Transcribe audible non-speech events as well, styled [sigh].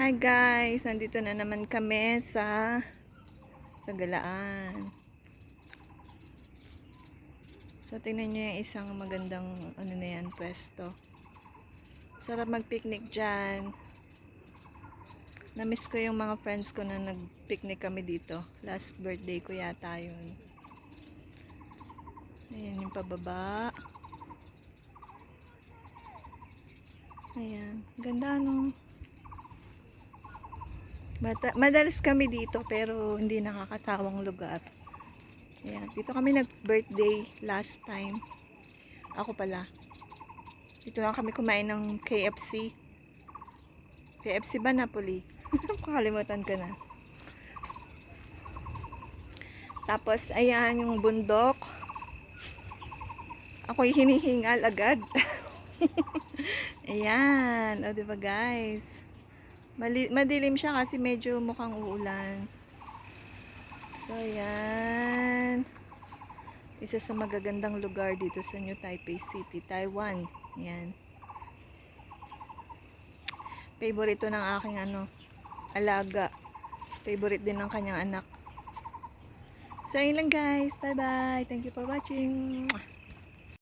Hi guys, nandito na naman kami sa sa Galaan. So tingnan niyo yung isang magandang ano na yan, pwesto. Sarap mag-picnic dyan. Na-miss ko yung mga friends ko na nag-picnic kami dito. Last birthday ko yata yun. Ayan yung pababa. Ayan. Ganda no. Mata- madalas kami dito pero hindi nakakasawang lugar. Ayan. Dito kami nag-birthday last time. Ako pala. Dito lang kami kumain ng KFC. KFC ba Napoli? [laughs] Kakalimutan ko na. Tapos, ayan yung bundok. Ako'y hinihingal agad. [laughs] ayan. O, diba guys? Madilim siya kasi medyo mukhang uulan. So, ayan. Isa sa magagandang lugar dito sa New Taipei City, Taiwan. Ayan. Favorite to ng aking ano, alaga. Favorite din ng kanyang anak. So, yun lang guys. Bye-bye. Thank you for watching.